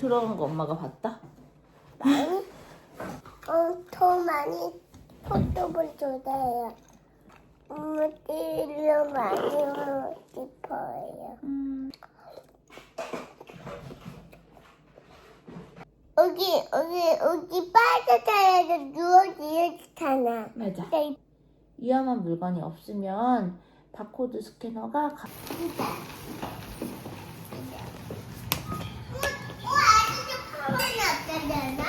들어간 거 엄마가 봤다? 많이? 어, 더 많이 줘요. 엄마 띠로 많이 싶어요. 음. 여기, 여기, 여기 빠져자야도 누워지잖아. 맞아. 네. 위험한 물건이 없으면 바코드 스캐너가 가... 어, 아직도 가만히 없다잖아.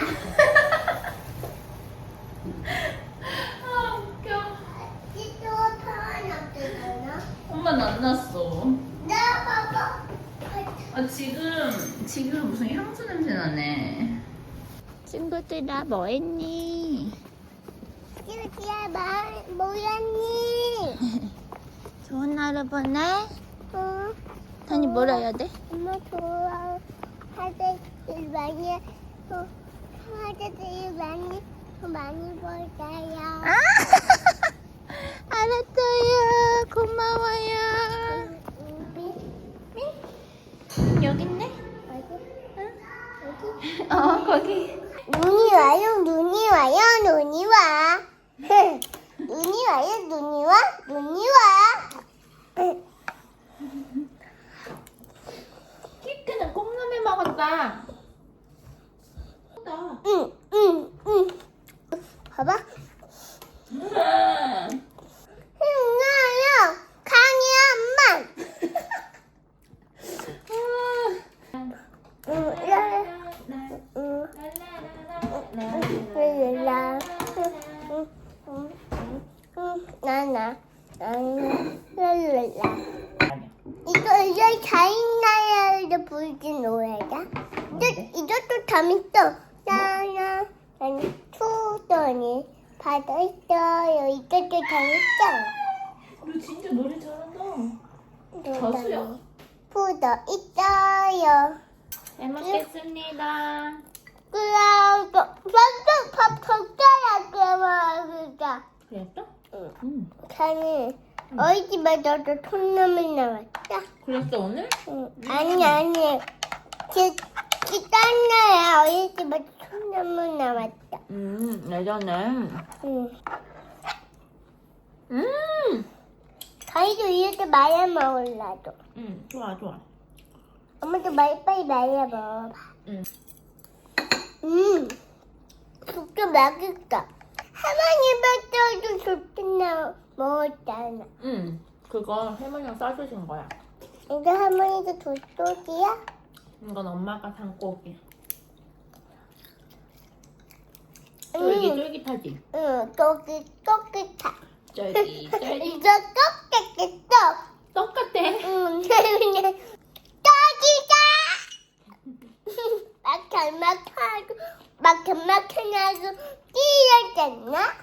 아 웃겨. 아직도 가만히 없다잖아. 엄마는 안 났어. 나 봐봐. 아 지금 지금 무슨 향수 냄새 나네. 친구들아 뭐 했니? 마, 뭐였니? 좋은 하루 보내. 어, 다니 뭘 해야 돼? 엄마 좋아. 하드들 많이, 어, 하드들 많이, 어, 많이 벌어요. 아! 알았어요. 고마워요. 여기 있네. 어 거기. 눈이 와요, 눈이 와요, 눈이 와. 눈이 와요, 눈이 와, 눈이 와. 키크는 콩나물 먹었다. 응, 응, 응. 봐봐. 흥나요, 강이 엄마. 응, 라, 응, 라, 응, 응, 응, 나나, 나나, 랄랄라. 이거 이거 자인나야를 부르는 노래다. 이거 이것도 재밌어. 나나 나는 투더니 바다 있어요. 이것도 재밌어. 너 진짜 노래 잘한다. 가수야? 푸더 있어요. 잘 먹겠습니다. 그래도 완전 밥 젓가락 그만하자. 그랬어? 응. 응. 저는 어이 집에서도 콩나물 나왔다. 그랬어 오늘? 응. 아니 아니. 그, 그 딴나야 어이 집에서 콩나물 나왔다. 음 예전에. 응. 음. 저희도 이렇게 말아 먹으려도. 음 좋아 좋아. 엄마도 말 빨리 말아 먹어봐. 응. 음. 진짜 맛있다. 할머니 뱃살도 좋겠나 먹었잖아. 음 그거 할머니가 싸주신 거야. 이거 할머니도 도토기야? 이건 엄마가 산 고기. 응. 쫄깃쫄깃하지? 응, 거기 떡기타. 쫄깃쫄깃. 이거 떡. 똑같아. 응, 떡이다. 막혀막하고 막혀막혀나고 뛰어졌나?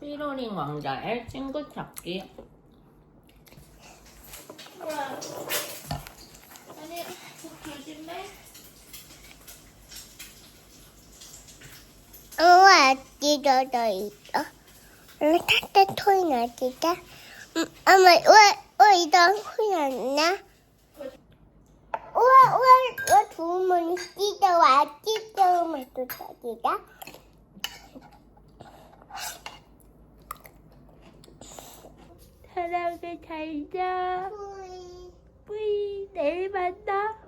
삐로링 왕자의 친구 찾기. 아니, 조심해. 우와, 찢어져 있어. 응, 타타 토이 나 진짜. 음, 엄마, 왜, 왜 이런 소리 안 나? 우와, 왜, 왜 주머니 찢어와, 찢어오면 또 저기다? 사랑해, 잘 자. 뿌이, 내일 만나.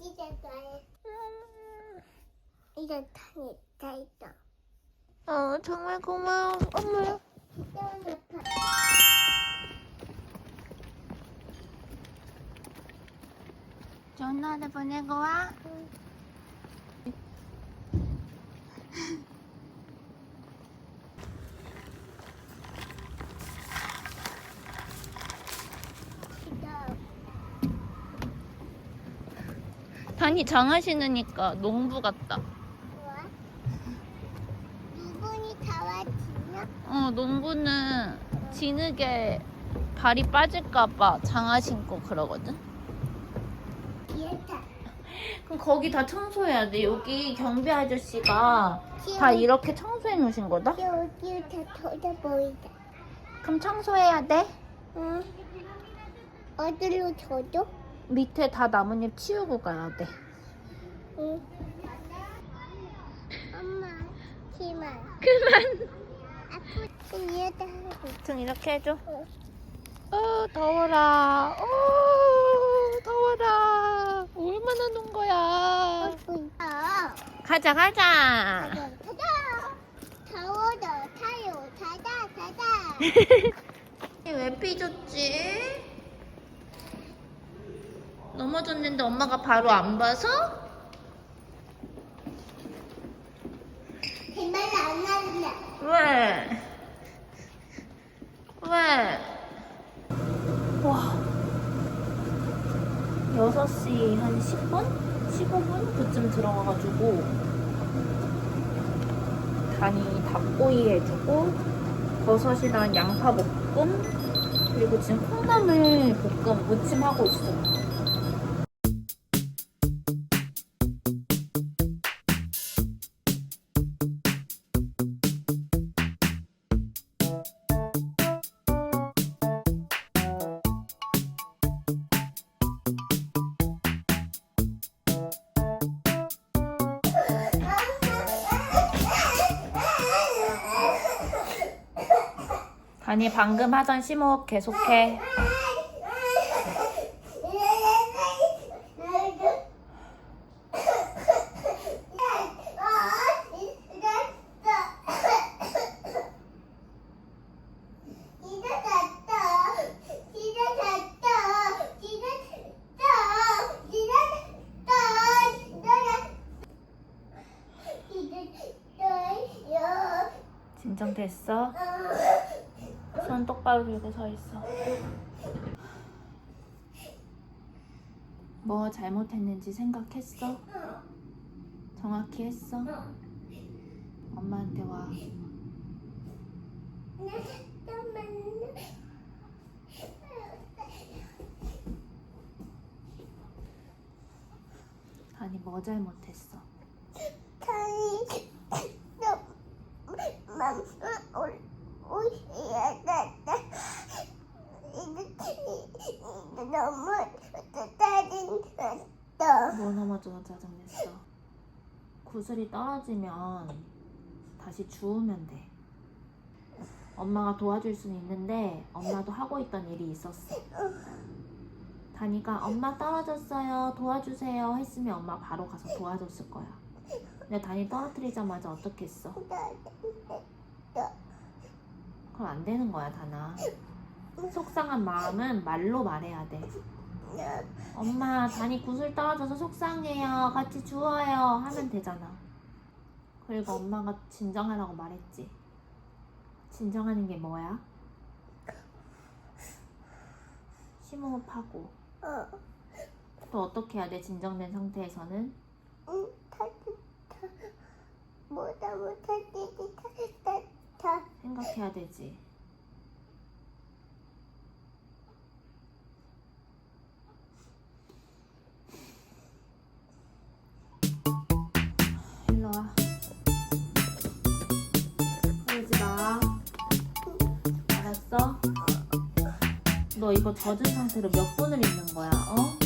찢어져요. 이런 탄이 다 있어. 어, 정말 고마워. 엄마. 좋은 하루 보내고 와. 단이 장화 신으니까 농부 같다. 뭐야? 누군이? 어, 농부는 진흙에 발이 빠질까봐 장화 신고 그러거든. 얘다. 그럼 거기 다 청소해야 돼. 여기 경비 아저씨가 다 이렇게 청소해 놓으신 거다? 여기 다 터져 보이다. 그럼 청소해야 돼? 응. 어디로 쳐줘? 밑에 다 나뭇잎 치우고 가야 돼. 응. 엄마, 그만. 그만. 아프. 얘다 하고. 등 이렇게 해줘. 응. 어 더워라. 어 더워라. 얼마나 논 거야. 가자 가자. 가자. 가자. 더워도 타요. 가자. 가자. 왜 삐졌지? 넘어졌는데 엄마가 바로 안 봐서? 정말 안 난다. 왜? 왜? 와. 6시 한 10분? 15분? 그쯤 들어가가지고 단이 닭꼬이 해주고 버섯이랑 양파 볶음 그리고 지금 콩나물 볶음 무침하고 있어요. 단이 방금 하던 심호흡 계속해. 진정됐어? 손 똑바로 들고 서 있어. 뭐 잘못했는지 생각했어? 정확히 했어? 엄마한테 와. 아니 뭐 잘못했어? 너무 짜증났어. 뭐 넘어져서 짜증냈어? 구슬이 떨어지면 다시 주우면 돼. 엄마가 도와줄 수는 있는데 엄마도 하고 있던 일이 있었어. 다니가 엄마 떨어졌어요. 도와주세요. 했으면 엄마 바로 가서 도와줬을 거야. 근데 다니 떨어뜨리자마자 어떻게 했어? 그럼 안 되는 거야, 다나. 속상한 마음은 말로 말해야 돼. 엄마, 다니 구슬 떨어져서 속상해요. 같이 주워요. 하면 되잖아. 그리고 엄마가 진정하라고 말했지. 진정하는 게 뭐야? 심호흡하고. 어, 또 어떻게 해야 돼? 진정된 상태에서는? 응, 타타, 뭐다 못하지, 타타타. 생각해야 되지. 일로 와. 너 이거 젖은 상태로 몇 분을 있는 거야, 어?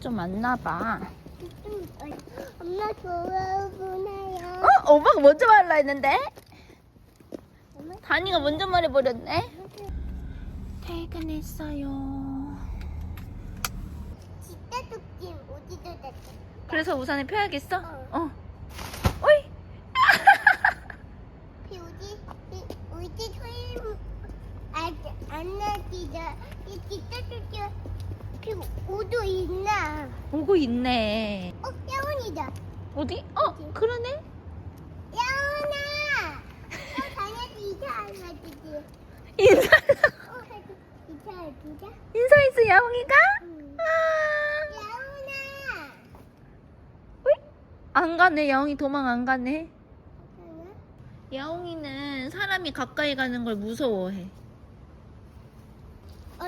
좀 왔나 봐. 엄마 좋아하구나요. 어? 오빠가 먼저 말라 했는데? 다니가 먼저 말해버렸네. 퇴근했어요. 진짜 느낌 어디도 됐다. 그래서 우산을 펴야겠어? 어. 어. 어이. 비 우지 비 우지 소리 안 나지다. 이 진짜 느낌 비 오도 있나? 오고 있네. 어 야원이다. 어디? 어, 그러네. 야원아. 어 다녀지 이사 할아버지. 인사, 어 이사 할아버지. 인사했어, 야옹이가? 응. 아. 야원아. 안 가네, 야옹이 도망 안 가네. 괜찮아? 야옹이는 사람이 가까이 가는 걸 무서워해.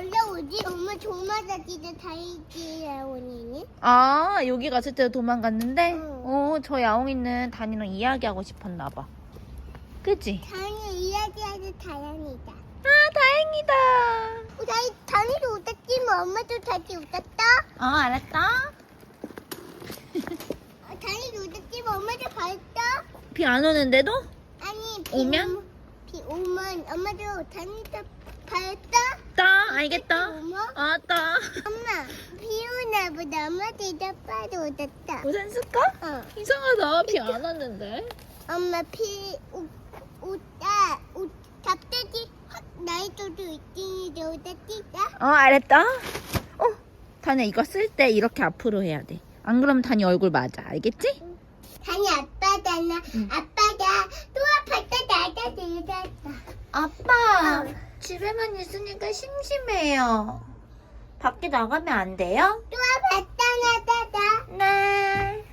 올라오지? 엄마 조마다 진짜 다이지 야원이니? 아, 여기 갔을 때 도망갔는데? 응. 어, 저 야옹이는 다니랑 이야기하고 싶었나 봐. 그치? 다니 이야기하는 다양이다. 아, 다행이다. 어, 다이 다니도 웃었지만 엄마도 다시 웃었다. 어, 알았다. 어, 다니도 웃었지만 엄마도 봤다. 비 안 오는데도? 아니 비 오면? 비 오면 엄마도 다니도 봤다. 따, 알겠다. 아, 따. 엄마 비 오나 보다 엄마도 이제 빠도 웃었다. 우산 쓸까? 어 이상하다. 비 안 왔는데. 엄마 비 우, 웃다 웃 갑자기 확 나이도도 있더니 웃었다. 어, 알았다. 어, 다니 이거 쓸 때 이렇게 앞으로 해야 돼. 안 그러면 다니 얼굴 맞아. 알겠지? 다니 아빠잖아. 응. 아빠가 또 아팠다 나도 웃었다. 아빠, 어. 집에만 있으니까 심심해요. 밖에 나가면 안 돼요? 또 아팠다 나다다. 네.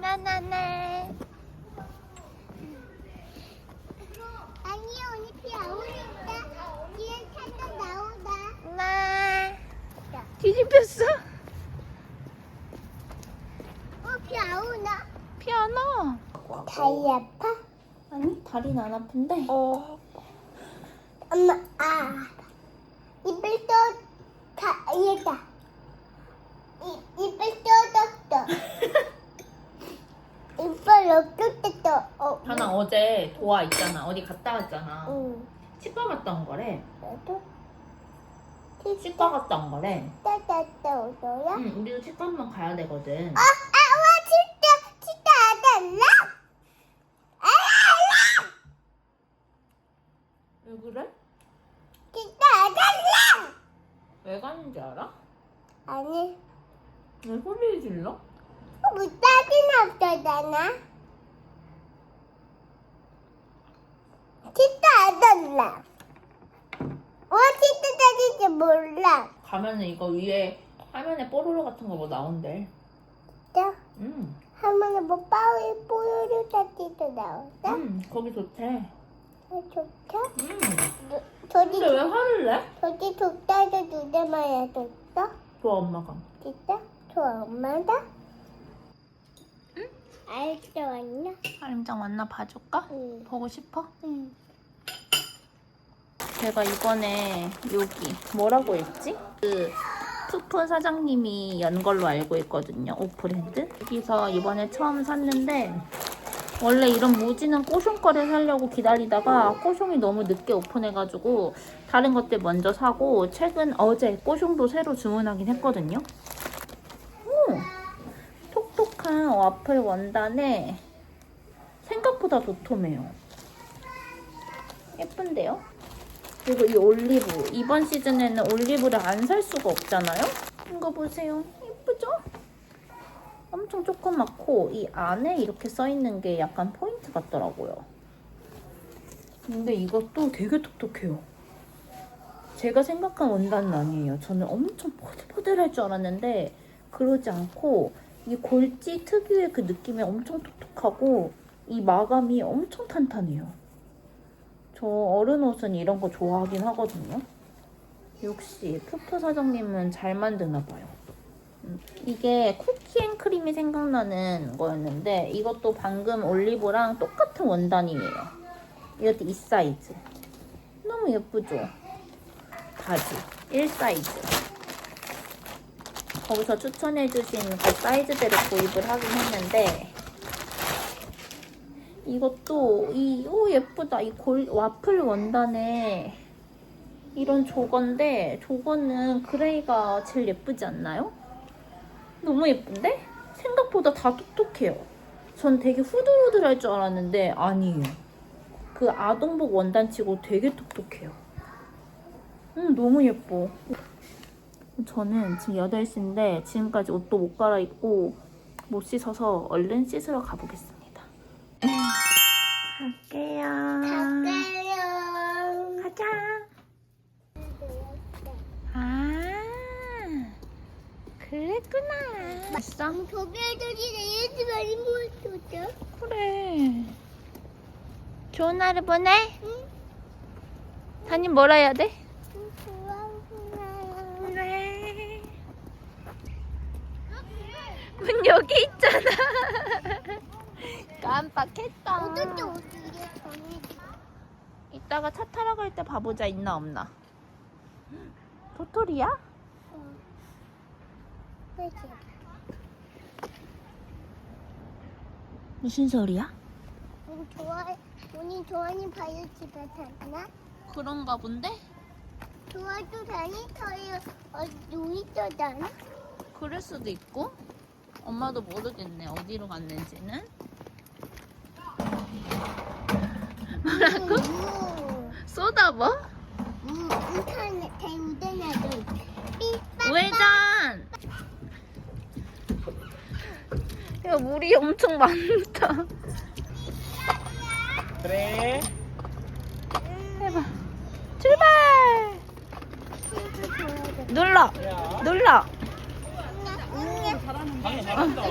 나나네. 아니 언니 비 안 오니까 뒤에 차도 나오다. 네. 뒤집혔어? 어비 안 오나? 피안 와. 다리 아파? 아니, 다리는 안 아픈데. 어. 엄마 아 입을 또다 얘다. 이 입을 떠졌어. 이빨 없었다. 어. 다나 어제 도화 있잖아. 어디 갔다 왔잖아. 응. 치과 갔다 온 거래. 나도 치과 갔다 온 거래. 따따따 오서야? 응, 우리도 치과 한번 가야 되거든. 아, 아, 와, 진짜, 진짜 아달라? 아달라! 왜 그래? 진짜 아달라! 왜 가는지 알아? 아니, 왜 소리 질러? 무따진 없잖아. 진짜 아달라. 와, 진짜 따진지 몰라. 가면은 이거 위에 화면에 뽀로로 같은 거 뭐 나온대. 진짜? 응. 할머니 뭐 빠위 뽀요류 따지도 나왔어? 응, 거기 좋대. 아, 좋다? 응. 너- 저기, 근데 왜 화를 내? 저기 좋다도 누대만 해줬어? 좋아, 엄마가. 진짜? 저 엄마다? 응? 알았어, 왔나? 하림장 왔나 봐줄까? 응. 보고 싶어? 응. 제가 이번에 여기 뭐라고 했지? 그 푸푼 사장님이 연 걸로 알고 있거든요. 오프랜드. 여기서 이번에 처음 샀는데 원래 이런 무지는 꼬숑 거를 사려고 기다리다가 꼬숑이 너무 늦게 오픈해가지고 다른 것들 먼저 사고 최근 어제 꼬숑도 새로 주문하긴 했거든요. 오! 톡톡한 와플 원단에 생각보다 도톰해요. 예쁜데요? 그리고 이 올리브 이번 시즌에는 올리브를 안 살 수가 없잖아요. 이거 보세요. 예쁘죠? 엄청 조그맣고 이 안에 이렇게 써 있는 게 약간 포인트 같더라고요. 근데 이것도 되게 톡톡해요. 제가 생각한 원단은 아니에요. 저는 엄청 포들포들할 줄 알았는데 그러지 않고 이 골지 특유의 그 느낌이 엄청 톡톡하고 이 마감이 엄청 탄탄해요. 저 어른 옷은 이런 거 좋아하긴 하거든요. 역시 푸푸 사장님은 잘 만드나 봐요. 음, 이게 쿠키앤크림이 생각나는 거였는데 이것도 방금 올리브랑 똑같은 원단이에요. 이것도 이 사이즈. 너무 예쁘죠? 바지 1 사이즈. 거기서 추천해주신 그 사이즈대로 구입을 하긴 했는데 이것도 이 오 예쁘다 이 골 와플 원단에 이런 조건데 조건은 그레이가 제일 예쁘지 않나요? 너무 예쁜데? 생각보다 다 톡톡해요. 전 되게 후들후들할 줄 알았는데 아니에요. 그 아동복 원단치고 되게 톡톡해요. 음 너무 예뻐. 저는 지금 8시인데 지금까지 옷도 못 갈아입고 못 씻어서 얼른 씻으러. 갈게요. 그랬구나. 맛있어? 저기 애들이 내일지 많이 모았었죠? 그래. 좋은 하루 보내. 응? 담임 뭐라 해야 돼? 그래. 문 여기 있잖아. 깜빡했다. 어떻게 어떻게 정해? 이따가 차 타러 갈 때 봐보자 있나 없나. 도토리야? 무슨 소리야? 우리 좋아해, 우리 좋아하는 바이오 집에 다니나? 그런가 본데? 좋아도 다니? 저희 어, 놀이터 다니? 그럴 수도 있고 엄마도 모르겠네 어디로 갔는지는 뭐라고? 우, 쏟아봐? 우, 인터넷에 우대나도 삐빠 우회전! 야 물이 엄청 많다 그래. 해봐 출발! 눌러! 야. 눌러! 다니 잘한다.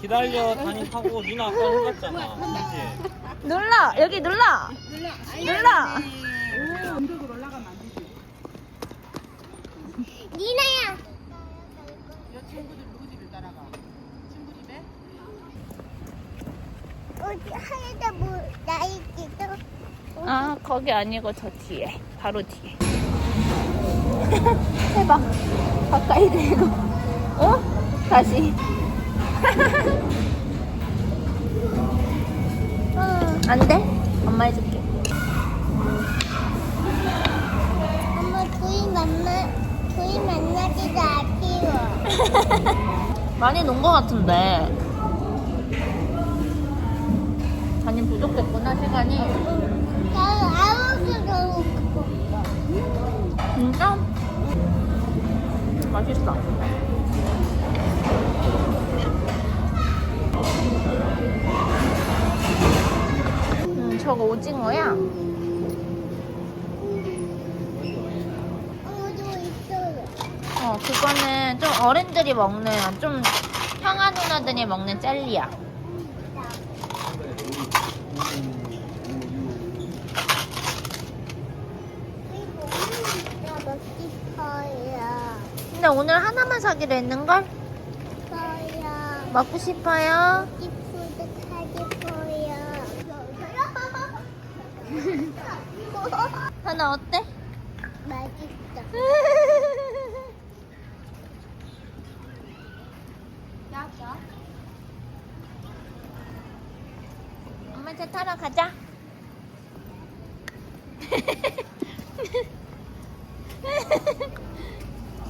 기다려 다니 타고 누나 아까 해봤잖아. 그치? 눌러! 여기 눌러! 눌러! 니나야. 어디 하얀다 뭐 나이기도 아 거기 아니고 저 뒤에. 바로 뒤에. 해봐. 가까이 대고. 어? 다시. 어, 안돼? 엄마 해줄게. 엄마 둘이 만나 둘이 만나기도 아쉬워. 많이 논 거 같은데. 담임 부족했구나 시간이 진짜? 맛있어 음, 저거 오징어야? 어, 그거는 좀 어른들이 먹는, 좀 형아 누나들이 먹는 젤리야. 그리고 오늘 먹고 싶어요. 근데 오늘 하나만 사기로 했는걸? 싶어요. 먹고 싶어요? 하나 어때? 맛있어. 엄마 차 타러 가자.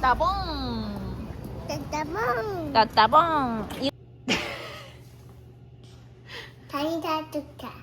따봉. 이- 다니다 좋다.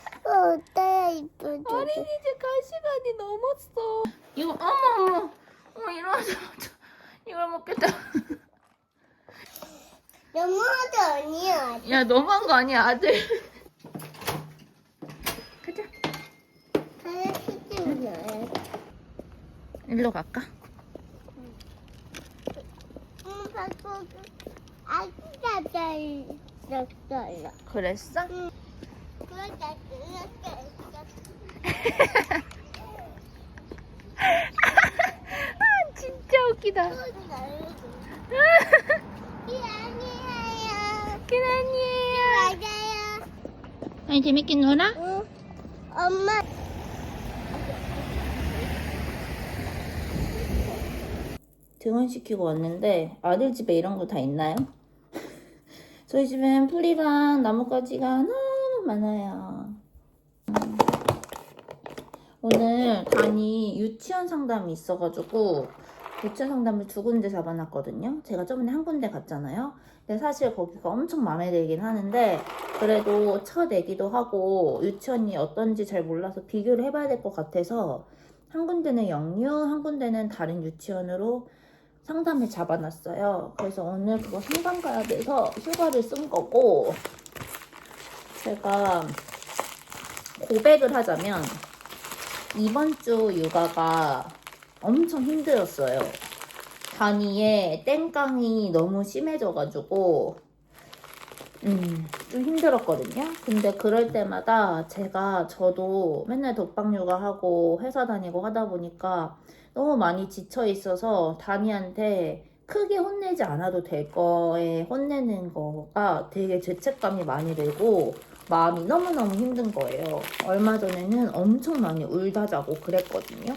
린이집 갈 시간이 넘었어. 이거, 어머, 어머. 어머, 일어나자마자 이걸 먹겠다. 너무하도 아니야. 야, 너무한 거 아니야, 아들. 가자. 시키면 일로 갈까? 응, 아기가 잘 넣었어요. 그랬어? 그러다 그렇게 아, 진짜 웃기다. 이 아니에요. 아니, 재밌게 놀아? 응. 엄마. 등원시키고 왔는데 아들 집에 이런 거 다 있나요? 저희 집엔 풀이랑 나뭇가지가 너무 많아요. 음. 오늘 단이 유치원 상담이 있어가지고 유치원 상담을 두 군데 잡아놨거든요. 제가 저번에 한 군데 갔잖아요. 근데 사실 거기가 엄청 마음에 들긴 하는데 그래도 첫 애기도 하고 유치원이 어떤지 잘 몰라서 비교를 해봐야 될 것 같아서 한 군데는 영유, 한 군데는 다른 유치원으로 상담을 잡아놨어요. 그래서 오늘 그거 상담 가야 돼서 휴가를 쓴 거고 제가 고백을 하자면 이번 주 육아가 엄청 힘들었어요. 단위에 땡깡이 너무 심해져가지고 음, 좀 힘들었거든요. 근데 그럴 때마다 제가 저도 맨날 독방 육아하고 회사 다니고 하다 보니까 너무 많이 지쳐 있어서 다니한테 크게 혼내지 않아도 될 거에 혼내는 거가 되게 죄책감이 많이 들고 마음이 너무너무 힘든 거예요. 얼마 전에는 엄청 많이 울다 자고 그랬거든요.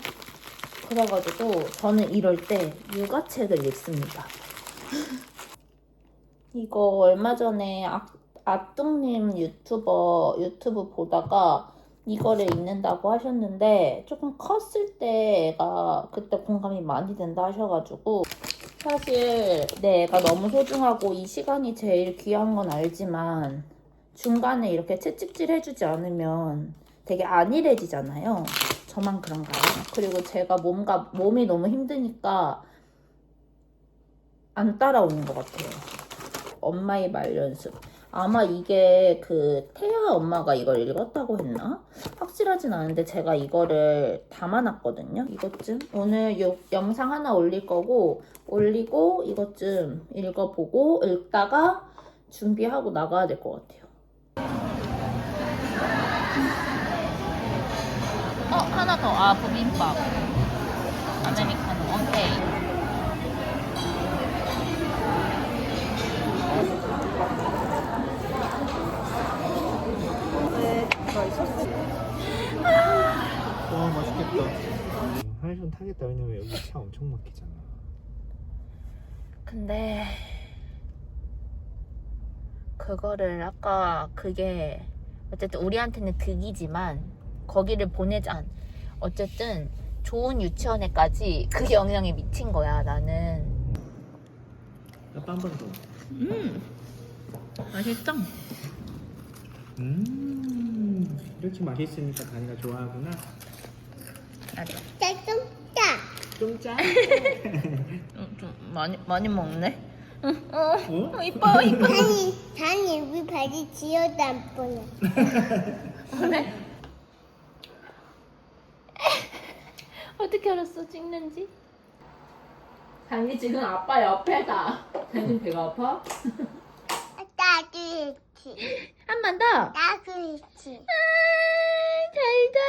그래가지고 저는 이럴 때 육아책을 읽습니다. 이거 얼마 전에 아, 아뚱님 유튜버 유튜브 보다가 이거를 읽는다고 하셨는데 조금 컸을 때 애가 그때 공감이 많이 된다 하셔가지고 사실 내 애가 너무 소중하고 이 시간이 제일 귀한 건 알지만 중간에 이렇게 채찍질 해주지 않으면 되게 안일해지잖아요. 저만 그런가요? 그리고 제가 몸과 몸이 너무 힘드니까 안 따라오는 것 같아요. 엄마의 말 연습. 아마 이게 그 태아 엄마가 이걸 읽었다고 했나? 확실하진 않은데 제가 이거를 담아놨거든요. 이것쯤 오늘 요, 영상 하나 올릴 거고 올리고 이것쯤 읽어보고 읽다가 준비하고 나가야 될 것 같아요. 어 하나 더. 아 비빔밥. 아메리카노. 오케이. 와 맛있겠다. 한일선 타겠다 왜냐면 여기 차 엄청 막히잖아. 근데 그거를 아까 그게 어쨌든 우리한테는 득이지만 거기를 보내자 어쨌든 좋은 유치원에까지 그 영향이 미친 거야 나는 아빠 한 번 더. 음 맛있어 음 이렇게 맛있으니까 다니가 좋아하구나. 맞아 좀 짜. 좀 짜. 음, 좀 많이 많이 먹네 응, 어, 어? 어 이뻐 이뻐 단이, 단이 우리 발이 지어도 안 보여. 그래? 알았어 찍는지? 당이 지금 아빠 옆에다. 당신 배가 아파? 나도 있지. 한 번 더. 나도 있지. 아, 잘 자.